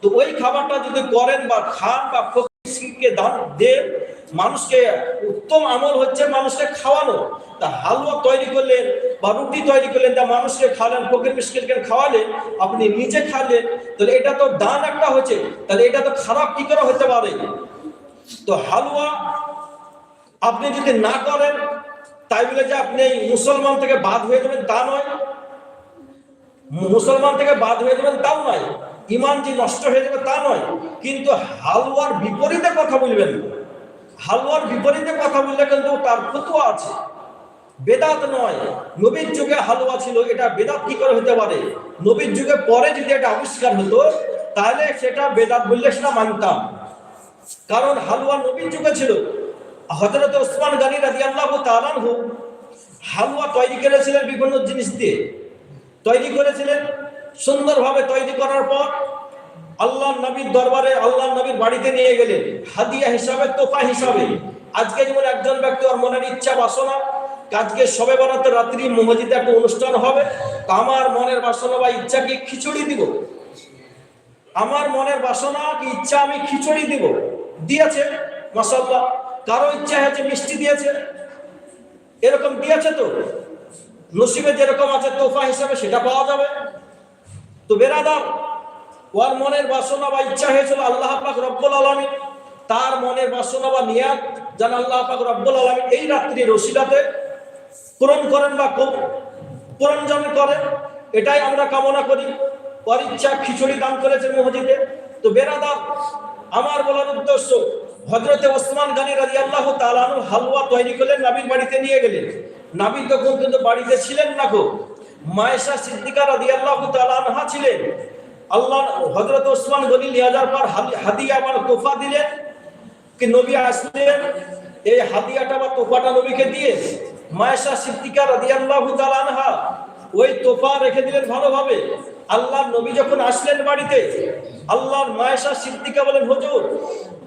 তো ওই খাবারটা যদি করেন বা খান বা ফকিরকে দান দেন, মানুষকে উত্তম আমল হচ্ছে মানুষকে খাওয়ানো। তা হালুয়া তৈরি করলেন বা রুটি তৈরি করলেন, তা মানুষকে খাওয়ালেন, ফকির মিসকিনকে খাওয়ালেন, আপনি নিজে খালেন তাহলে এটা তো দান একটা হচ্ছে। তাহলে এটা তো খারাপ কি করে হতে পারে? তো হালুয়া আপনি যদি না করেন, তাই বলে যে আপনি মুসলমান থেকে বাদ হয়ে যাবেন তা নয়। মুসলমান থেকে বাদ হয়ে যাবেন তাও নয়। ইমান যে নষ্ট হয়ে যাবে তা নয়, কিন্তু হালুয়ার বিপরীতে কথা বলবেন। হালুয়ার বিপরীতে কথা বললে কিন্তু তার ফতুয়া আছে। বেদাত নয়, নবীর যুগে হালুয়া ছিল, এটা বেদাত কি করে হতে পারে? নবীর যুগে পরে যদি এটা আবিষ্কার হতো, তাহলে সেটা বেদাত বললে সেটা মানতাম। কারণ হালুয়া নবীর যুগে ছিল। হজরত ওসমান গানি রাজি আল্লাহ তালানহু হালুয়া তৈরি করেছিলেন বিভিন্ন জিনিস দিয়ে। তৈরি করেছিলেন সুন্দরভাবে তৈরি করার পর আল্লাহ নবীর দরবারে আল্লাহ নবীর বাড়িতে নিয়ে গেলেন হাদিয়া হিসাবে, তোফা হিসাবে। আজকে যেমন একজন ব্যক্তি ওর মনের ইচ্ছা বাসনা, আজকে সবে বরাতে রাত্রি মসজিদে একটা অনুষ্ঠান হবে, তো আমার মনের বাসনা বা ইচ্ছা কি খিচুড়ি দিব। আমার মনের বাসনা কি ইচ্ছা আমি খিচুড়ি দিব। দিয়েছে মাসাল্লাহ কারও ইচ্ছা হয়েছে মিষ্টি দিয়েছে। এরকম দিয়েছে তো? নসিবে যেরকম আছে তোফা হিসাবে সেটা পাওয়া যাবে। তো বেরাদার, ওর মনের বাসনা বা ইচ্ছা হয়েছিল আল্লাহ পাক রব্বুল আলমী তার মনের বাসনা বা নিয়াত যেন আল্লাহ পাক রব্বুল আলমী এই রাত্রি রসিলাতে পূরণ করেন বা পূরণ যেন করেন। এটাই আমরা কামনা করি। ওর ইচ্ছা খিচুড়ি দান করেছে মসজিদে। তো বেরাদার, আমার বলার উদ্দেশ্য হজরতে ওসমান গানি রাজি আল্লাহ তালানু হালুয়া তৈরি করলেন, নাবির বাড়িতে নিয়ে গেলেন। নাবি তখন কিন্তু বাড়িতে ছিলেন না গো। মায়েশা সিদ্দিকা রাজি আল্লাহ তালানহা ছিলেন। আল্লাহ হজরত ওসমান গনি যাওয়ার পর হাদি- হাদিয়া আমার তোফা দিলেন, কি নবী আসলেন, এই হাদিয়াটা বা তোফাটা নবীকে দিয়ে মায়েশা সিদ্দিকা রাদিয়াল্লাহু তাআলা আনহা ওই তোফা রেখে দিলেন ভালোভাবে। আল্লাহর নবী যখন আসলেন বাড়িতে, আল্লাহর মায়েশা সিদ্দিকা বলেন, হুজুর,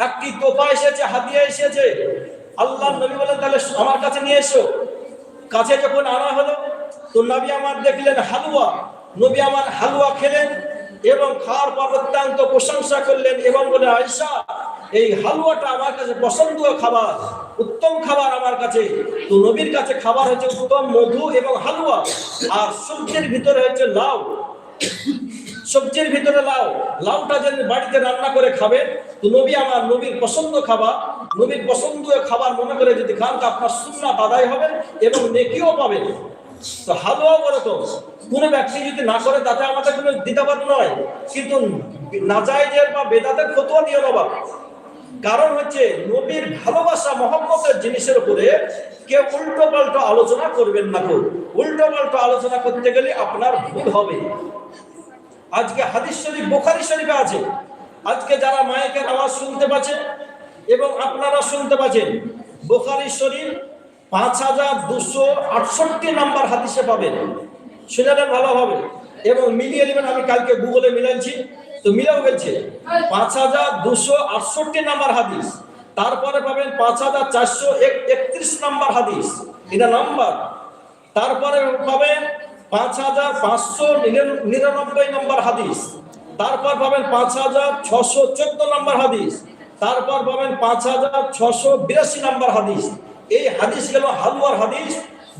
একটি তোফা এসেছে, হাদিয়া এসেছে। আল্লাহর নবী বলেন, তাহলে আমার কাছে নিয়ে এসো। কাছে যখন আনা হলো তো নবী আমার দেখলেন হালুয়া। নবী আমার হালুয়া খেলেন এবং খাওয়ার পর অত্যন্ত প্রশংসা করলেন এবং বলে আয়সা এই হালুয়াটা আমার কাছে পছন্দীয় খাবার, উত্তম খাবার আমার কাছে। তো নবীর কাছে খাবার হচ্ছে উত্তম মধু এবং হালুয়া। আর সবজির ভিতরে হচ্ছে লাউ। সবজির ভিতরে লাউ। লাউটা যেন বাড়িতে রান্না করে খাবেন, তো নবী আমার নবীর পছন্দ খাবার, নবীর পছন্দীয় খাবার মনে করে যদি খান, তো আপনার সুন্নাত আদায় হবে এবং নেকিও পাবেন। ওরকম কোন ব্যক্তি যদি না করে, তাতে আমাদের কোনো দ্বিধাবাদ নয়। কিন্তু নাজাইজের বা বেদাতের ফতোয়া দিও না। কারণ হচ্ছে, নবীর ভালোবাসা মহব্বতের জিনিসের উপরে কেউ উল্টো পাল্টো আলোচনা করবেন না গো উল্টো পাল্টো আলোচনা করতে গেলে আপনার ভুল হবে। আজকে হাদিস শরীফ, বোখারি শরীফে আছে। আজকে যারা মায়েকের আওয়াজ শুনতে পাচ্ছেন এবং আপনারা শুনতে পাচ্ছেন, বোখারি শরীফ পাঁচ হাজার দুশো আটষট্টি নাম্বার হাদিসে পাবেন। শুনে ভালো হবে। এবং মিলিয়ে নেবেন, আমি কালকে গুগলে মিলাচ্ছি তো মিলেও গেছে। পাঁচ হাজার দুশো আটষট্টি নাম্বার হাদিস। তারপরে পাবেন পাঁচ হাজার চারশো একত্রিশ নাম্বার হাদিস। এটা নাম্বার। তারপরে পাবেন পাঁচ হাজার পাঁচশো নিরানব্বই নম্বর হাদিস। তারপর পাবেন পাঁচ হাজার ছশো চোদ্দ নম্বর হাদিস। তারপর পাবেন পাঁচ হাজার ছশো বিরাশি নম্বর হাদিস। এই হাদিস গেল হালুয়ার হাদিস,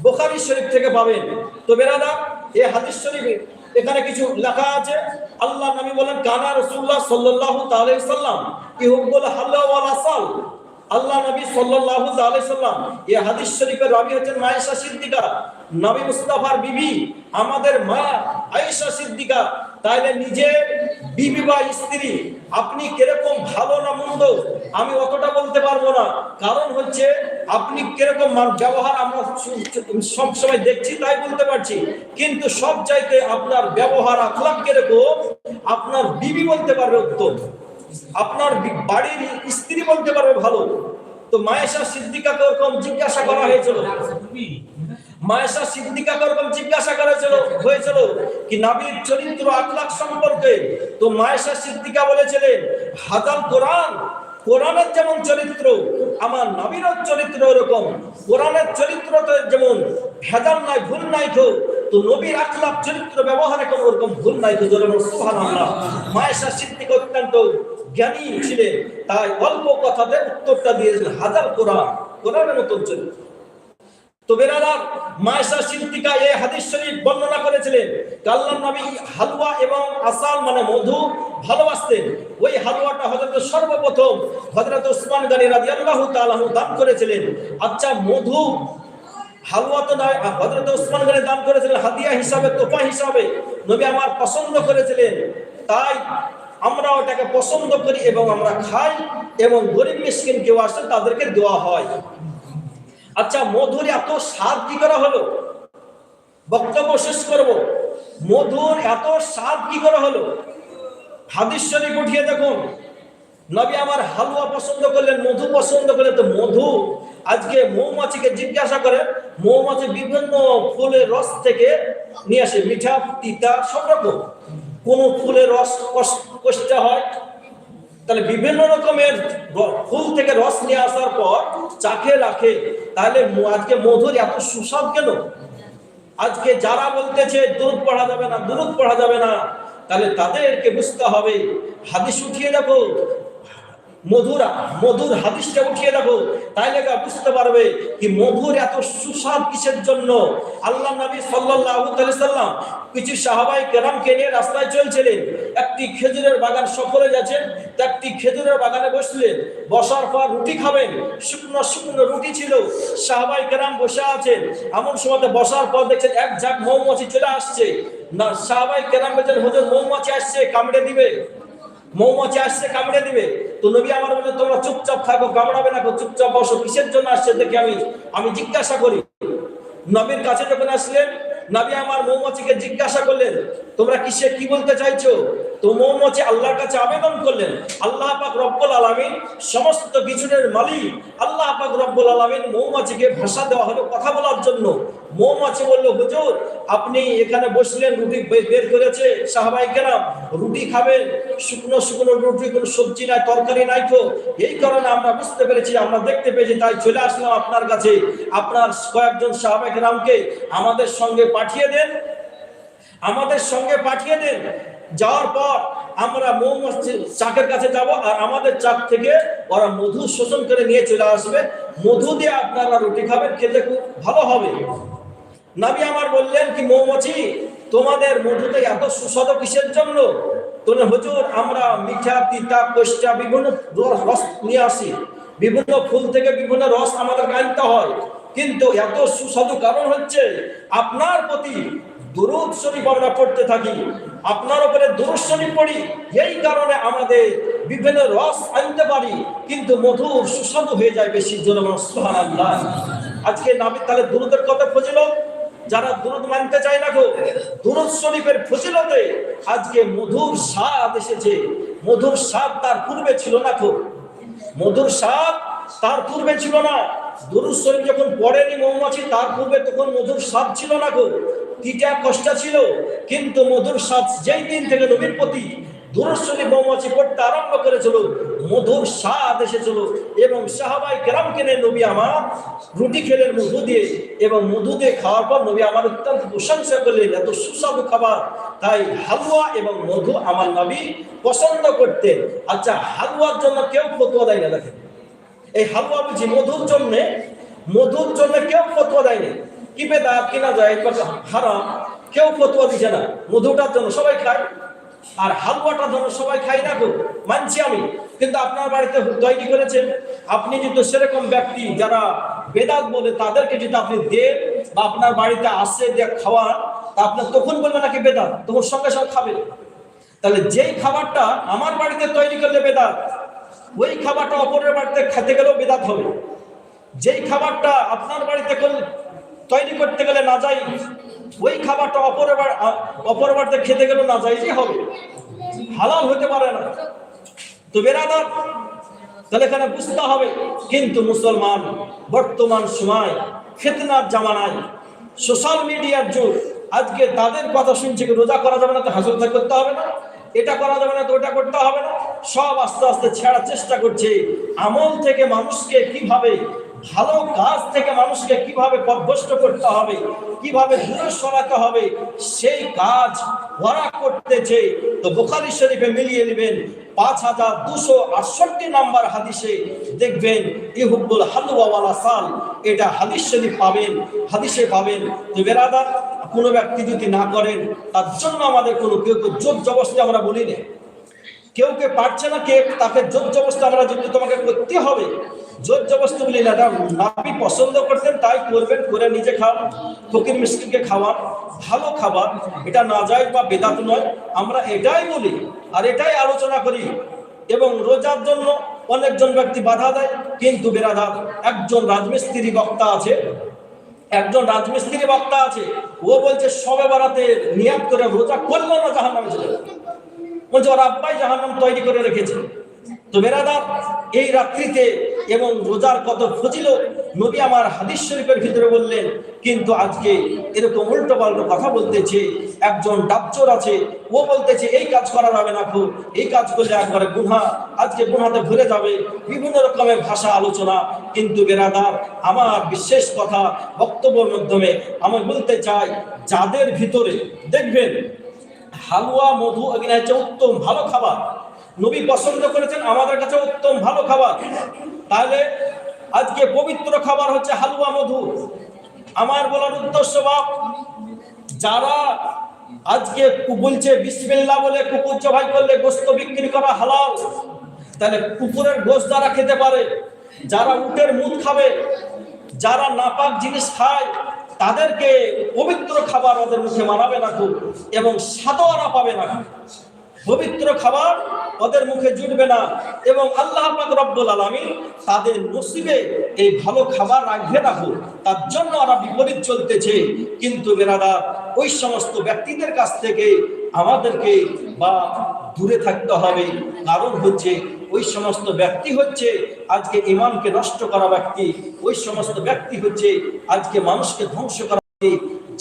বোখারি শরীফ থেকে পাবেন। তো বেরাদা, এই হাদিস শরীফে এখানে কিছু লেখা আছে আল্লাহ নবী বলেন, কানা রসুল্লাহ সাল্লাহ তাআলা সাল্লাম হাল্লা আসাল আল্লাহ নবী সাল্লাল্লাহু আলাইহি সাল্লাম এই হাদিস শরীফের রাবী হচ্ছেন মায়েশা সিদ্দিকা, নবী মুস্তাফার বিবি, আমাদের মা আয়েশা সিদ্দিকা। তাইলে নিজে বিবি বা স্ত্রী, আপনি কীরকম ভালো না মন্দ, আমি অতটা বলতে পারব না। কারণ হচ্ছে, আপনি কীরকম মান- ব্যবহার আমরা সব সময় দেখছি, তাই বলতে পারছি। কিন্তু সব চাইতে আপনার ব্যবহার আখলাক কীরকম, আপনার বিবি বলতে পারবে উত্তম। আপনার বাড়ির স্ত্রী বলতে পারবে ভালো। তো মায়েশা সিদ্দিকাকে ওরকম জিজ্ঞাসা করা হয়েছিল। মায়েশা সিদ্দিকাকে ওরকম জিজ্ঞাসা করেছিল, হয়েছিল কি নাবির চরিত্র আখলাক সম্পর্কে? তো মায়েশা সিদ্দিকা বলেছিলেন হাজাল কোরআন, কোরআনের যেমন চরিত্র, আমার নবীর চরিত্র এরকম কোরআনের চরিত্র তো যেমন ভেজাল নাই, ভুল নাই তো তো নবীর আখলাপ চরিত্র ব্যবহারে কোনো ওরকম ভুল নাই তো, জোরে সুবহানাল্লাহ। মায়েশা সিদ্দিক অত্যন্ত জ্ঞানী ছিলেন, তাই অল্প কথাতে উত্তরটা দিয়েছেন হাজার কোরআন, কোরআনের মতন চরিত্র তো বেরাদার মায়েশা সিদ্দিকা এই হাদিস শরীফ বর্ণনা করেছিলেন আল্লাহ নবী হালুয়া এবং আসাল মানে মধু ভালোবাসতেন। ওই হালুয়াটা হযরত সর্বপ্রথম হযরত ওসমান গনি রাদিয়াল্লাহু তাআলা দান করেছিলেন। আচ্ছা মধু হালুয়া তো নয় হযরত ওসমান গনি দান করেছিলেন হাদিয়া হিসাবে তোফা হিসাবে। নবী আমার পছন্দ করেছিলেন। তাই আমরা ওটাকে পছন্দ করি এবং আমরা খাই এবং গরিব মিসকিন কেউ আসে তাদেরকে দেওয়া হয়। আচ্ছা মধুর এত স্বাদ কি করা হলো? বক্তব্য শেষ করব। মধুর এত স্বাদ কি করা হলো? হাদিস শরীফ উঠিয়ে দেখুন। নবী আমার হালুয়া পছন্দ করলেন, মধু পছন্দ করলেন। তো মধু, আজকে মৌমাছিকে জিজ্ঞাসা করে মৌমাছি বিভিন্ন ফুলের রস থেকে নিয়ে আসে। মিঠা, তিতা, সব রকম। কোন ফুলের রস কষ- কষ্টা হয়, তাহলে বিভিন্ন রকমের ফুল থেকে রস নিয়ে আসার পর চাকে রাখে। তাহলে আজকে মধুর এত সুস্বাদ কেন? আজকে যারা বলতেছে, দুধ পড়া যাবে না, দুধ পড়া যাবে না, তাহলে তাদেরকে বুঝতে হবে। হাদিস উঠিয়ে দেখো মধুরা মধুর হাদিসটা উঠিয়ে দেখো তাইলে গা বুঝতে পারবে কি মধুর এত সুস্বাদ কিসের জন্য? আল্লাহ নবী আলাইহি সাল্লাম কিছু সাহাবাই কেরামকে নিয়ে রাস্তায় চলছিলেন। একটি খেজুরের বাগান সফরে তো একটি খেজুরের বাগানে বসলেন। বসার পর রুটি খাবেন, শুকনো শুকনো রুটি ছিল। সাহাবাই কেরাম বসে আছেন। এমন সময় বসার পর দেখছেন এক ঝাঁক মৌমাছি চলে আসছে। না সাহাবাই কেরাম বলছেন, হুজুর, মৌমাছি আসছে, কামড়ে দিবে। মৌমাছি আসছে, কামড়ে দিবে। তো নবী আমার বলে, তোমরা চুপচাপ থাকো, কামড়াবে না, চুপচাপ বসো। কিসের জন্য আসছে দেখে আমি আমি জিজ্ঞাসা করি। নবীর কাছে যখন আসলেন, নবী আমার মৌমাছিকে জিজ্ঞাসা করলেন, তোমরা কিসে কি বলতে চাইছো? তো মৌমাছি আল্লাহর কাছে আবেদন করলেন, আল্লাহ সমস্ত মালিক, আল্লাহ মৌমাছিকে ভাষা দেওয়া হলো কথা বলার জন্য। মৌমাছি আপনি এখানে বসলেন, রুটি বের করেছে সাহাবাই কেরাম, রুটি খাবেন, শুকনো শুকনো রুটি, কোনো সবজি নাই, তরকারি নাই তো। এই কারণে আমরা বুঝতে পেরেছি, আমরা দেখতে পেয়েছি, তাই চলে আসলাম আপনার কাছে। আপনার কয়েকজন সাহাবাই কেরামকে আমাদের সঙ্গে পাঠিয়ে দেন। আমাদের সঙ্গে পাঠিয়ে দেন। যাওয়ার পর আমরা মৌমাছি চাকের কাছে যাব আর আমাদের চাক থেকে ওরা মধু শোষণ করে নিয়ে চলে আসবে। মধু দিয়ে আপনারা রুটি খাবেন, খেতে খুব ভালো হবে। নবী আমার বললেন কি, মৌমাছি, তোমাদের মধুতে এত সুস্বাদু কিসের জন্য? তোমরা হুজুর, আমরা মিঠা, তিতা, কোষ্টা, বিভিন্ন রস নিয়ে আসি। বিভিন্ন ফুল থেকে বিভিন্ন রস আমাদের আনতে হয়। কিন্তু এত সুস্বাদু কারণ হচ্ছে, আপনার প্রতি দুরুদ শরীফ আমরা পড়তে থাকি। আপনার উপরে দুরুদ শরীফ পড়ি, এই কারণে আমাদের বিভিন্ন রস আনতে পারি, কিন্তু মধুর সুস্বাদু হয়ে যায় বেশি সুবহানাল্লাহ। আজকে নাবি তাহলে দুরুদের কথা ফজিল যারা দুরুদ মানতে চায় না গো, দুরুদ শরীফের ফজিলতে আজকে মধুর স্বাদ এসেছে। মধুর স্বাদ তার পূর্বে ছিল না গো। মধুর স্বাদ তার পূর্বে ছিল না। দুরুদ শরীফ যখন পড়েনি মৌমাছি, তার পূর্বে তখন মধুর স্বাদ ছিল না গো। তিটা কষ্ট ছিল, কিন্তু মধুর স্বাদ যেই দিন থেকে নবীর প্রতি দুরুদ শরীফ মৌমাছি পড়তে আরম্ভ করেছিল, মধুর স্বাদ এসেছিল এবং সাহাবাই কেরাম কেনে নবী আমার রুটি খেলেন, মধু দিয়ে এবং মধু দিয়ে খাওয়ার পর নবী আমার অত্যন্ত প্রশংসা করলেন, এত সুস্বাদু খাবার। তাই হালুয়া এবং মধু আমার নবী পছন্দ করতেন। আচ্ছা হালুয়ার জন্য কেউ ফতুয়া দেয় না দেখেন। এই হালুয়া বুঝি মধুর জন্য? মধুর জন্য কেউ ফতুয়া দেয়নি কি বেদাত কিনা যায় হারাম, কেউ ফতুয়া দিছে না। মধুটার জন্য সবাই খায়, আর হালুয়াটার জন্য সবাই খাই না গো মানছি আমি। কিন্তু আপনার বাড়িতে তৈরি করেছেন? আপনি যদি সেরকম ব্যক্তি যারা বেদাত বলে, তাদেরকে যদি আপনি দেন বা আপনার বাড়িতে আসে দিয়ে খাওয়ান, তা আপনার তখন বলবে নাকি বেদাত? তখন সঙ্গে সঙ্গে খাবে তাহলে যেই খাবারটা আমার বাড়িতে তৈরি করলে বেদাত, ওই খাবারটা অপরের বাড়িতে খেতে গেলেও বেদাত হবে। যেই খাবারটা আপনার বাড়িতে করলে তৈরি করতে গেলে না যাই, ওই খাবারটা অপরবার, আ- খেতে গেলেও না যাই যে হবে। হালাল হতে পারে না। তো বেরাদার, তাহলে এখানে বুঝতে হবে, কিন্তু মুসলমান বর্তমান সময় ফেতনার জামানায় সোশ্যাল মিডিয়ার যুগ, আজকে তাদের কথা শুনছে রোজা করা যাবে না তো হাসল করতে হবে না, এটা করা যাবে না তো ওটা করতে হবে না, সব আস্তে আস্তে ছেড়ার চেষ্টা করছে। আমল থেকে মানুষকে কীভাবে ভালো কাজ থেকে মানুষকে কীভাবে পদভস্ত করতে হবে, কীভাবে দূরে সরাতে হবে, সেই কাজ ওরা করতেছে তো বোখারি শরীফে মিলিয়ে নেবেন পাঁচ হাজার দুশো আটষট্টি নাম্বার হাদিসে দেখবেন, ইহুব্বুল হালুয়াওয়ালা সাল, এটা হাদিস শরীফ পাবেন, হাদিসে পাবেন। তো বেরাদার, কোনো ব্যক্তি যদি না করেন, তার জন্য আমাদের কোনো কেউ কেউ জোর জবস্তি আমরা বলি না। কেউ কে পারছে না, কে তাকে জোর জবস্তি আমরা যদি তোমাকে করতে হবে জোর জবস্তি বলি না আপনি পছন্দ করতেন, তাই করবেন, করে নিজে খান ফকির মিষ্টিকে খাওয়ান, ভালো খাবার, এটা না যায় বা বেদাত নয়, আমরা এটাই বলি আর এটাই আলোচনা করি এবং রোজার জন্য অনেকজন ব্যক্তি বাধা দেয়, কিন্তু বেরাদার একজন রাজমিস্ত্রি বক্তা আছে, একজন রাজমিস্ত্রি বক্তা আছে, ও বলছে, সবে বারাতে নিয়াত করে রোজা করল না জাহান নামে। বলছে আব্বাই জাহান্নাম তৈরি করে রেখেছে। তো বেরাদার, এই রাত্রিতে এবং রোজার কত ফজিল নবী আমার হাদিস শরীফের ভিতরে বললেন, কিন্তু আজকে এরকম উল্টো পাল্টো কথা বলতেছে, একজন ডাবচোর আছে, ও বলতেছে, এই কাজ করা যাবে না খুব, এই কাজ করলে একবারে গুনহা, আজকে গুনহাতে ভরে যাবে। বিভিন্ন রকমের ভাষা আলোচনা, কিন্তু বেরাদার, আমার বিশেষ কথা বক্তব্যের মাধ্যমে আমি বলতে চাই, যাদের ভিতরে, দেখবেন হালুয়া, মধু, এগুলো হচ্ছে উত্তম ভালো খাবার। নবী পছন্দ করেছেন আমাদের কাছে উত্তম ভালো খাবার। তাহলে আজকে পবিত্র খাবার হচ্ছে হালুয়া, মধু। আমার বলার উদ্দেশ্য বাপ, যারা আজকে বলছে বিসমিল্লাহ বলে কুকুর জবাই করলে গোস্ত বিক্রি করা হালাল, তাহলে কুকুরের গোস্ত যারা খেতে পারে, যারা উটের মুখ খাবে, যারা নাপাক জিনিস খায় তাদেরকে পবিত্র খাবার ওদের মুখে মানাবে না খুব, এবং সাদোয়ারা পাবে না। পবিত্র খাবার ওদের মুখে জুটবে না, এবং আল্লাহ পাক রব্বুল আলামিন তাদের নসিবে এই ভালো খাবার রাখবে না খুব। তার জন্য ওরা বিপরীত চলতেছে কিন্তু বেরাদার ওই সমস্ত ব্যক্তিদের কাছ থেকে আমাদেরকে বা দূরে থাকতে হবে কারণ হচ্ছে ওই সমস্ত ব্যক্তি হচ্ছে আজকে ইমানকে নষ্ট করা ব্যক্তি, ওই সমস্ত ব্যক্তি হচ্ছে আজকে মানুষকে ধ্বংস করা।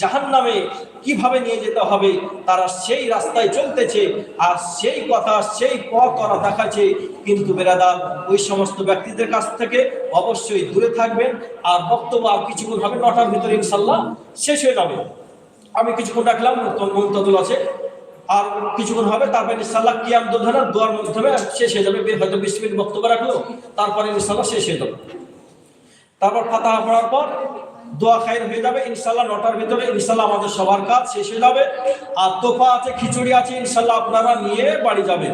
জাহান নামে কীভাবে নিয়ে যেতে হবে, তারা সেই রাস্তায় চলতেছে আর সেই কথা, সেই পথ করা দেখাচ্ছে। কিন্তু বেরাদার, ওই সমস্ত ব্যক্তিদের কাছ থেকে অবশ্যই দূরে থাকবেন আর বক্তব্য আর কিছুক্ষণ হবে নটার ভিতরে ইনশাল্লাহ শেষ হয়ে যাবে। আমি কিছুক্ষণ রাখলাম মন্তদুল আছে। আর কিছুক্ষণ হবে, তারপরে ইনশাল্লাহ কিয়াম দোধানা দোয়ার মাধ্যমে শেষ হয়ে যাবে। হয়তো বিশ মিনিট বক্তব্য রাখল, তারপরে ইনশাল্লাহ শেষ হয়ে যাবে। তারপর ফাতাহা পড়ার পর দোয়া খাইর হয়ে যাবে ইনশাল্লাহ নটার ভিতরে ইনশাল্লাহ আমাদের সবার কাজ শেষ হয়ে যাবে। আর তোফা আছে, খিচুড়ি আছে ইনশাল্লাহ আপনারা নিয়ে বাড়ি যাবেন।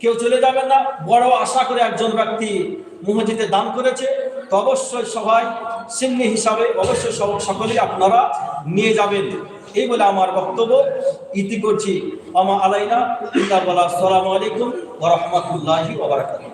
কেউ চলে যাবেন না। বড় আশা করে একজন ব্যক্তি মসজিদে দান করেছে। তো অবশ্যই সবাই সিন্নি হিসাবে অবশ্যই সকলেই আপনারা নিয়ে যাবেন। এই বলে আমার বক্তব্য। ইতি করছি আমা আলাইনা। বলা আসসালামু আলাইকুম ওয়া রাহমাতুল্লাহি ওয়া বারাকাতুহু।